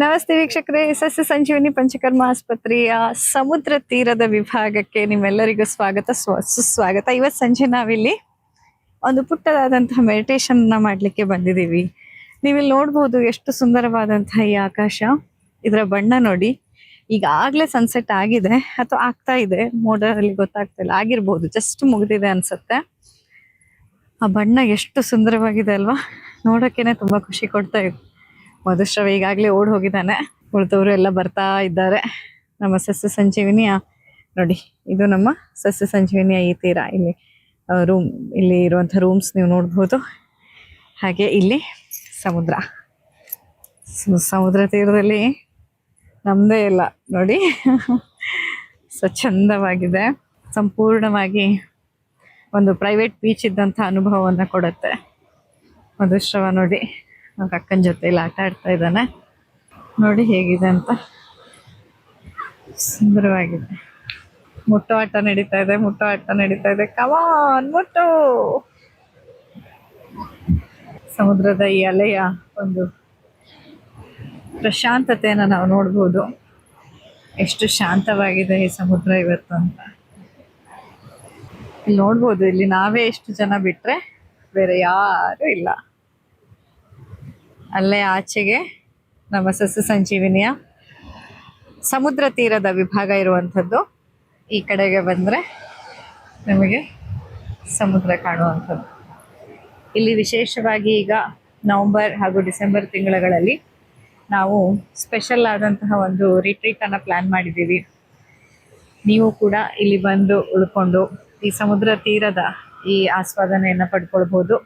ನಮಸ್ತೆ ವೀಕ್ಷಕರೇ, ಸಸ್ಯ ಸಂಜೀವಿನಿ ಪಂಚಕರ್ಮ ಆಸ್ಪತ್ರೆಯ ಸಮುದ್ರ ತೀರದ ವಿಭಾಗಕ್ಕೆ ನಿಮ್ಮೆಲ್ಲರಿಗೂ ಸ್ವಾಗತ, ಸ್ವ- ಸುಸ್ವಾಗತ. ಇವತ್ತು ಸಂಜೆ ನಾವಿಲ್ಲಿ ಒಂದು ಪುಟ್ಟದಾದಂತಹ ಮೆಡಿಟೇಷನ್ ಮಾಡ್ಲಿಕ್ಕೆ ಬಂದಿದ್ದೀವಿ. ನೀವಿಲ್ಲಿ ನೋಡ್ಬೋದು ಎಷ್ಟು ಸುಂದರವಾದಂತಹ ಈ ಆಕಾಶ. ಇದರ ಬಣ್ಣ ನೋಡಿ. ಈಗಾಗಲೇ ಸನ್ಸೆಟ್ ಆಗಿದೆ, ಅಥವಾ ಆಗ್ತಾ ಇದೆ. ಮೋಡಲ್ಲಿ ಗೊತ್ತಾಗ್ತಾ ಇಲ್ಲ. ಆಗಿರ್ಬೋದು ಜಸ್ಟ್ ಮುಗಿದಿದೆ ಅನ್ಸುತ್ತೆ. ಆ ಬಣ್ಣ ಎಷ್ಟು ಸುಂದರವಾಗಿದೆ ಅಲ್ವಾ? ನೋಡೋಕೆನೆ ತುಂಬಾ ಖುಷಿ ಕೊಡ್ತಾ ಇದೆ ಮಧುಶ್ರವ ಈಗಾಗಲೇ ಓಡ್ ಹೋಗಿದ್ದಾನೆ. ಉಳಿದವರು ಎಲ್ಲ ಬರ್ತಾ ಇದ್ದಾರೆ. ನಮ್ಮ ಸಸ್ಯ ಸಂಜೀವಿನಿಯ, ನೋಡಿ, ಇದು ನಮ್ಮ ಸಸ್ಯ ಸಂಜೀವಿನಿಯ ಈ ತೀರ. ಇಲ್ಲಿ ರೂಮ್ ಇಲ್ಲಿ ಇರುವಂಥ ರೂಮ್ಸ್ ನೀವು ನೋಡ್ಬೋದು. ಹಾಗೆ ಇಲ್ಲಿ ಸಮುದ್ರ. ಸಮುದ್ರ ತೀರದಲ್ಲಿ ನಮ್ಮದೇ ಇಲ್ಲ, ನೋಡಿ. ಸ್ವಚ್ಛಂದವಾಗಿದೆ. ಸಂಪೂರ್ಣವಾಗಿ ಒಂದು ಪ್ರೈವೇಟ್ ಬೀಚ್ ಇದ್ದಂಥ ಅನುಭವವನ್ನು ಕೊಡುತ್ತೆ ಮಧುಶ್ರವ, ನೋಡಿ. ಅವ್ರ ಅಕ್ಕನ ಜೊತೆ ಇಲ್ಲಿ ಆಟ ಆಡ್ತಾ ಇದ್ದಾನೆ. ನೋಡಿ ಹೇಗಿದೆ ಅಂತ. ಸುಂದರವಾಗಿದೆ. ಮುಟ್ಟೋ ಆಟ ನಡೀತಾ ಇದೆ, ಮುಟ್ಟೋ ಆಟ ನಡೀತಾ ಇದೆ. ಕವಾನ್ ಮುಟ್ಟು! ಸಮುದ್ರದ ಈ ಅಲೆಯ ಒಂದು ಪ್ರಶಾಂತತೆಯನ್ನು ನಾವು ನೋಡ್ಬೋದು. ಎಷ್ಟು ಶಾಂತವಾಗಿದೆ ಈ ಸಮುದ್ರ ಇವತ್ತು ಅಂತ. ಇಲ್ಲಿ ನೋಡ್ಬೋದು, ಇಲ್ಲಿ ನಾವೇ ಎಷ್ಟು ಜನ ಬಿಟ್ಟರೆ ಬೇರೆ ಯಾರು ಇಲ್ಲ. ಅಲ್ಲೇ ಆಚೆಗೆ ನಮ್ಮ ಸಸ್ಯ ಸಂಜೀವಿನಿಯ ಸಮುದ್ರ ತೀರದ ವಿಭಾಗ ಇರುವಂಥದ್ದು. ಈ ಕಡೆಗೆ ಬಂದರೆ ನಮಗೆ ಸಮುದ್ರ ಕಾಣುವಂಥದ್ದು. ಇಲ್ಲಿ ವಿಶೇಷವಾಗಿ ಈಗ ನವಂಬರ್ ಹಾಗೂ ಡಿಸೆಂಬರ್ ತಿಂಗಳುಗಳಲ್ಲಿ ನಾವು ಸ್ಪೆಷಲ್ ಆದಂತಹ ಒಂದು ರಿಟ್ರೀಟನ್ನು ಪ್ಲ್ಯಾನ್ ಮಾಡಿದ್ದೀವಿ. ನೀವು ಕೂಡ ಇಲ್ಲಿ ಬಂದು ಉಳ್ಕೊಂಡು ಈ ಸಮುದ್ರ ತೀರದ ಈ ಆಸ್ವಾದನೆಯನ್ನು ಪಡ್ಕೊಳ್ಬಹುದು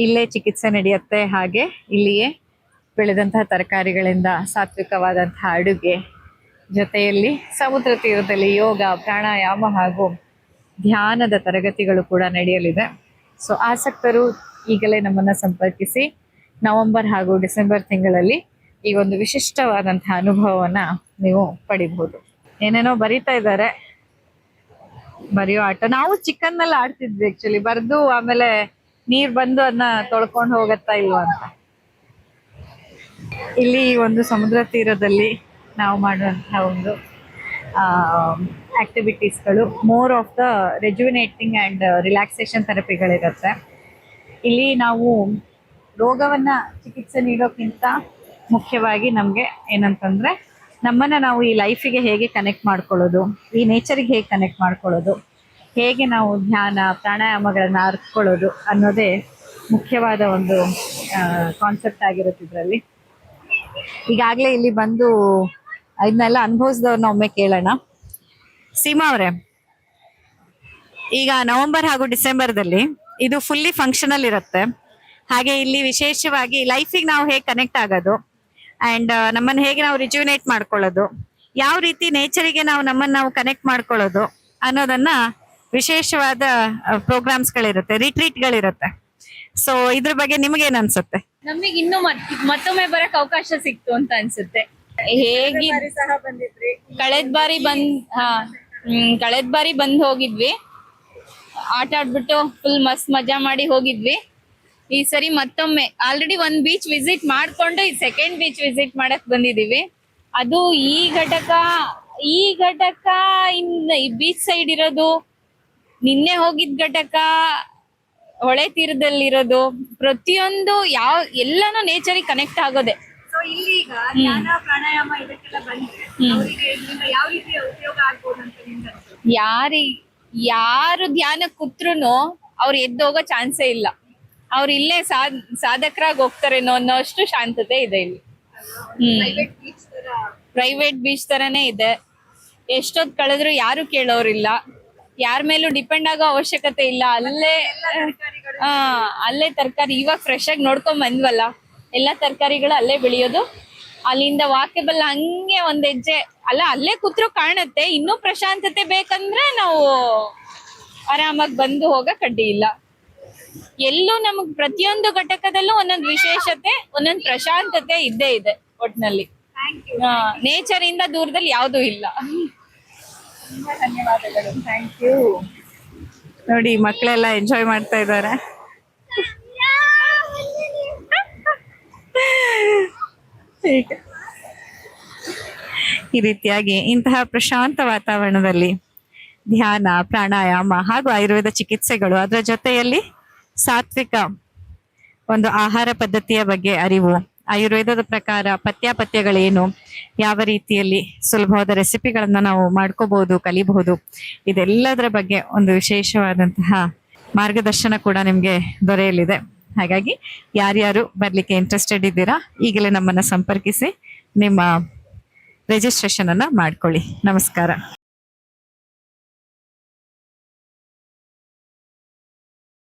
ಇಲ್ಲೇ ಚಿಕಿತ್ಸೆ ನಡೆಯುತ್ತೆ ಹಾಗೆ ಇಲ್ಲಿಯೇ ಬೆಳೆದಂತಹ ತರಕಾರಿಗಳಿಂದ ಸಾತ್ವಿಕವಾದಂತಹ ಅಡುಗೆ ಜೊತೆಯಲ್ಲಿ ಸಮುದ್ರ ತೀರದಲ್ಲಿ ಯೋಗ, ಪ್ರಾಣಾಯಾಮ ಹಾಗೂ ಧ್ಯಾನದ ತರಗತಿಗಳು ಕೂಡ ನಡೆಯಲಿದೆ. ಸೊ ಆಸಕ್ತರು ಈಗಲೇ ನಮ್ಮನ್ನ ಸಂಪರ್ಕಿಸಿ ನವೆಂಬರ್ ಹಾಗೂ ಡಿಸೆಂಬರ್ ತಿಂಗಳಲ್ಲಿ ಈ ಒಂದು ವಿಶಿಷ್ಟವಾದಂತಹ ಅನುಭವವನ್ನ ನೀವು ಪಡಿಬಹುದು. ಏನೇನೋ ಬರಿತಾ ಇದ್ದಾರೆ. ಬರೆಯೋ ಆಟ. ನಾವು ಚಿಕ್ಕನ್ನಲ್ಲಿ ಆಡ್ತಿದ್ವಿ ಆಕ್ಚುಲಿ ಬರೆದು ಆಮೇಲೆ ನೀರ್ ಬಂದು ಅದನ್ನ ತೊಳ್ಕೊಂಡು ಹೋಗತ್ತಾ ಇಲ್ವಾ ಅಂತ. ಇಲ್ಲಿ ಒಂದು ಸಮುದ್ರ ತೀರದಲ್ಲಿ ನಾವು ಮಾಡುವಂತಹ ಒಂದು ಆಕ್ಟಿವಿಟೀಸ್ಗಳು more of the rejuvenating and relaxation ಥೆರಪಿಗಳಿರುತ್ತೆ. ಇಲ್ಲಿ ನಾವು ರೋಗವನ್ನ ಚಿಕಿತ್ಸೆ ನೀಡೋಕ್ಕಿಂತ ಮುಖ್ಯವಾಗಿ ನಮಗೆ ಏನಂತಂದ್ರೆ ನಮ್ಮನ್ನ ನಾವು ಈ ಲೈಫಿಗೆ ಹೇಗೆ ಕನೆಕ್ಟ್ ಮಾಡ್ಕೊಳ್ಳೋದು, ಈ ನೇಚರಿಗೆ ಹೇಗೆ ಕನೆಕ್ಟ್ ಮಾಡ್ಕೊಳ್ಳೋದು ಹೇಗೆ ನಾವು ಧ್ಯಾನ, ಪ್ರಾಣಾಯಾಮಗಳನ್ನು ಅರ್ತ್ಕೊಳ್ಳೋದು ಅನ್ನೋದೇ ಮುಖ್ಯವಾದ ಒಂದು ಕಾನ್ಸೆಪ್ಟ್ ಆಗಿರುತ್ತೆ ಇದರಲ್ಲಿ. ಈಗಾಗಲೇ ಇಲ್ಲಿ ಬಂದು ಇದನ್ನೆಲ್ಲ ಅನುಭವಿಸಿದವ್ರನ್ನ ಒಮ್ಮೆ ಕೇಳೋಣ. ಸೀಮಾ ಅವರೇ, ಈಗ ನವೆಂಬರ್ ಹಾಗೂ ಡಿಸೆಂಬರ್ದಲ್ಲಿ ಇದು ಫುಲ್ಲಿ ಫಂಕ್ಷನಲ್ ಇರುತ್ತೆ. ಹಾಗೆ ಇಲ್ಲಿ ವಿಶೇಷವಾಗಿ ಲೈಫಿಗೆ ನಾವು ಹೇಗೆ ಕನೆಕ್ಟ್ ಆಗೋದು ಆ್ಯಂಡ್ ನಮ್ಮನ್ನು ಹೇಗೆ ನಾವು ರಿಜ್ಯುನೇಟ್ ಮಾಡ್ಕೊಳ್ಳೋದು, ಯಾವ ರೀತಿ ನೇಚರಿಗೆ ನಾವು ನಮ್ಮನ್ನು ನಾವು ಕನೆಕ್ಟ್ ಮಾಡ್ಕೊಳ್ಳೋದು ಅನ್ನೋದನ್ನ ವಿಶೇಷವಾದ ಪ್ರೋಗ್ರಾಮ್ಸ್ಗಳಿರುತ್ತೆ ರಿಟ್ರೀಟ್ಗಳಿರುತ್ತೆ ಸೊ ಇದ್ರ ಬಗ್ಗೆ ನಿಮ್ಗೇನ್ ಅನ್ಸುತ್ತೆ ನಮಗೆ ಇನ್ನು ಮತ್- ಮತ್ತೊಮ್ಮೆ ಬರಕ್ ಅವಕಾಶ ಸಿಕ್ತು ಅಂತ ಅನ್ಸುತ್ತೆ. ಹೇಗಿ ಕಳೆದ ಬಾರಿ ಬಂದ್ ಹಾ ಹ್ಮ್ ಕಳೆದ್ ಬಾರಿ ಬಂದ್ ಹೋಗಿದ್ವಿ. ಆಟ ಆಡ್ಬಿಟ್ಟು ಫುಲ್ ಮಸ್ತ್ ಮಜಾ ಮಾಡಿ ಹೋಗಿದ್ವಿ. ಈ ಸರಿ ಮತ್ತೊಮ್ಮೆ ಆಲ್ರೆಡಿ ಒಂದ್ ಬೀಚ್ ವಿಸಿಟ್ ಮಾಡ್ಕೊಂಡು ಈ ಸೆಕೆಂಡ್ ಬೀಚ್ ವಿಸಿಟ್ ಮಾಡಕ್ ಬಂದಿದೀವಿ ಅದು ಈ ಘಟಕ ಈ ಘಟಕ ಇನ್ ಈ ಬೀಚ್ ಸೈಡ್ ಇರೋದು ನಿನ್ನೆ ಹೋಗಿದ್ ಘಟಕ ಹೊಳೆ ತೀರದಲ್ಲಿರೋದು ಪ್ರತಿಯೊಂದು ಯಾವ ಎಲ್ಲಾನು ನೇಚರ್ ಕನೆಕ್ಟ್ ಆಗೋದೆ. ಯಾರಿ ಯಾರು ಧ್ಯಾನ ಕೂತ್ರುನು ಅವ್ರು ಎದ್ದೋಗೋ ಹೋಗೋ ಚಾನ್ಸೇ ಇಲ್ಲ. ಅವ್ರು ಇಲ್ಲೇ ಸಾಧಕರಾಗಿ ಹೋಗ್ತಾರೇನೋ ಅನ್ನೋಷ್ಟು ಶಾಂತತೆ ಇದೆ ಇಲ್ಲಿ. ಹ್ಮ್. ಪ್ರೈವೇಟ್ ಬೀಚ್ ತರನೇ ಇದೆ. ಎಷ್ಟೊತ್ ಕಳೆದ್ರು ಯಾರು ಕೇಳೋರಿಲ್ಲ. ಯಾರ ಮೇಲೂ ಡಿಪೆಂಡ್ ಆಗೋ ಅವಶ್ಯಕತೆ ಇಲ್ಲ. ಅಲ್ಲೇ ಹಾ ಅಲ್ಲೇ ತರಕಾರಿ ಇವಾಗ ಫ್ರೆಶ್ ಆಗಿ ನೋಡ್ಕೊಂಡ್ ಬಂದ್ವಲ್ಲ ಎಲ್ಲಾ ತರಕಾರಿಗಳು ಅಲ್ಲೇ ಬೆಳೆಯೋದು. ಅಲ್ಲಿಂದ ವಾಕೆಬಲ್ ಹಂಗೆ ಒಂದ್ ಹೆಜ್ಜೆ ಅಲ್ಲ ಅಲ್ಲೇ ಕೂತ್ರು ಕಾಣುತ್ತೆ. ಇನ್ನೂ ಪ್ರಶಾಂತತೆ ಬೇಕಂದ್ರೆ ನಾವು ಆರಾಮಾಗಿ ಬಂದು ಹೋಗಕ್ ಅಡ್ಡಿ ಇಲ್ಲ. ಎಲ್ಲೂ ನಮಗ್ ಪ್ರತಿಯೊಂದು ಘಟಕದಲ್ಲೂ ಒಂದೊಂದು ವಿಶೇಷತೆ ಒಂದೊಂದು ಪ್ರಶಾಂತತೆ ಇದ್ದೇ ಇದೆ ಒಟ್ನಲ್ಲಿ. ನೇಚರ್ ಇಂದ ದೂರದಲ್ಲಿ ಯಾವ್ದು ಇಲ್ಲ. ಧನ್ಯವಾದಗಳು. ಥ್ಯಾಂಕ್ ಯು ನೋಡಿ, ಮಕ್ಕಳೆಲ್ಲ ಎಂಜಾಯ್ ಮಾಡ್ತಾ ಇದ್ದಾರೆ. ಈ ರೀತಿಯಾಗಿ ಇಂತಹ ಪ್ರಶಾಂತ ವಾತಾವರಣದಲ್ಲಿ ಧ್ಯಾನ, ಪ್ರಾಣಾಯಾಮ ಹಾಗೂ ಆಯುರ್ವೇದ ಚಿಕಿತ್ಸೆಗಳು ಅದರ ಜೊತೆಯಲ್ಲಿ ಸಾತ್ವಿಕ ಒಂದು ಆಹಾರ ಪದ್ಧತಿಯ ಬಗ್ಗೆ ಅರಿವು ಆಯುರ್ವೇದದ ಪ್ರಕಾರ ಪಥ್ಯಾಪಥ್ಯಗಳೇನು ಯಾವ ರೀತಿಯಲ್ಲಿ ಸುಲಭವಾದ ರೆಸಿಪಿಗಳನ್ನ ನಾವು ಮಾಡ್ಕೋಬಹುದು ಕಲಿಬಹುದು? ಇದೆಲ್ಲದರ ಬಗ್ಗೆ ಒಂದು ವಿಶೇಷವಾದಂತಹ ಮಾರ್ಗದರ್ಶನ ಕೂಡ ನಿಮಗೆ ದೊರೆಯಲಿದೆ. ಹಾಗಾಗಿ ಯಾರ್ಯಾರು ಬರ್ಲಿಕ್ಕೆ ಇಂಟ್ರೆಸ್ಟೆಡ್ ಇದ್ದೀರಾ, ಈಗಲೇ ನಮ್ಮನ್ನ ಸಂಪರ್ಕಿಸಿ, ನಿಮ್ಮ ರಿಜಿಸ್ಟ್ರೇಷನ್ ಅನ್ನ ಮಾಡ್ಕೊಳ್ಳಿ. ನಮಸ್ಕಾರ.